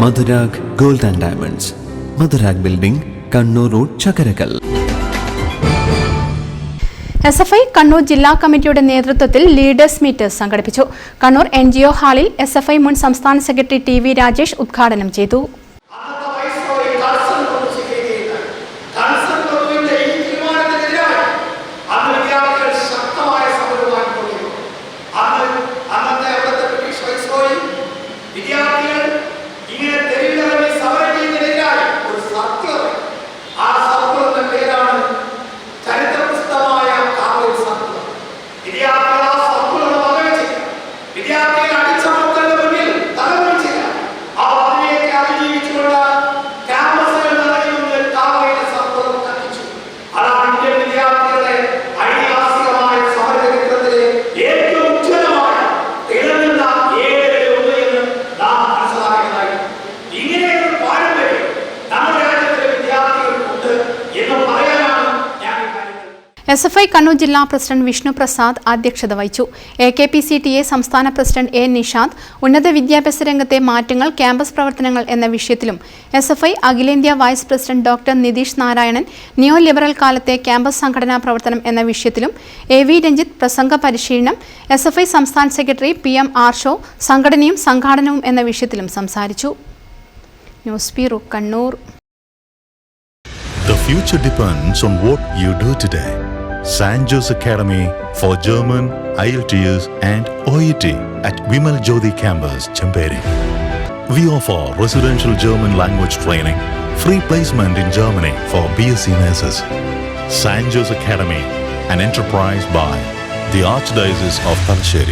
Madhurag gold and diamonds. Madhurag building Kannur road Chakkarakkal S F I Kannur ജില്ലാ കമ്മിറ്റിയുടെ നേതൃത്വത്തിൽ leaders meet സംഘടിപ്പിച്ചു. Kannur N ഹാളിൽ S F I മുൻ സംസ്ഥാന സെക്രട്ടറി ടി വി രാജേഷ് ഉദ്ഘാടനം ചെയ്തു. എസ് എഫ് ഐ കണ്ണൂർ ജില്ലാ പ്രസിഡന്റ് വിഷ്ണു പ്രസാദ് അധ്യക്ഷത വഹിച്ചു. A K P C T A സംസ്ഥാന പ്രസിഡന്റ് എ നിഷാദ് ഉന്നത വിദ്യാഭ്യാസ രംഗത്തെ മാറ്റങ്ങൾ ക്യാമ്പസ് പ്രവർത്തനങ്ങൾ എന്ന വിഷയത്തിലും എസ് എഫ് ഐ അഖിലേന്ത്യാ vice president doctor Nitheesh Narayanan new liberal കാലത്തെ ക്യാമ്പസ് സംഘടനാ പ്രവർത്തനം എന്ന വിഷയത്തിലും എ വി രഞ്ജിത്ത് പ്രസംഗ പരിശീലനം എസ് എഫ് ഐ സംസ്ഥാന സെക്രട്ടറി പി എം ആർഷോ സംഘടനയും സംഘാടനവും എന്ന വിഷയത്തിലും സംസാരിച്ചു. News bureau Kannur. The future depends on what you do today. San Jose Academy for German, IELTS and OET at Vimal Jyoti campus, Champeri. We offer residential German language training, free placement in Germany for BSc nurses. San Jose Academy, an enterprise by the Archdiocese of Talsheri.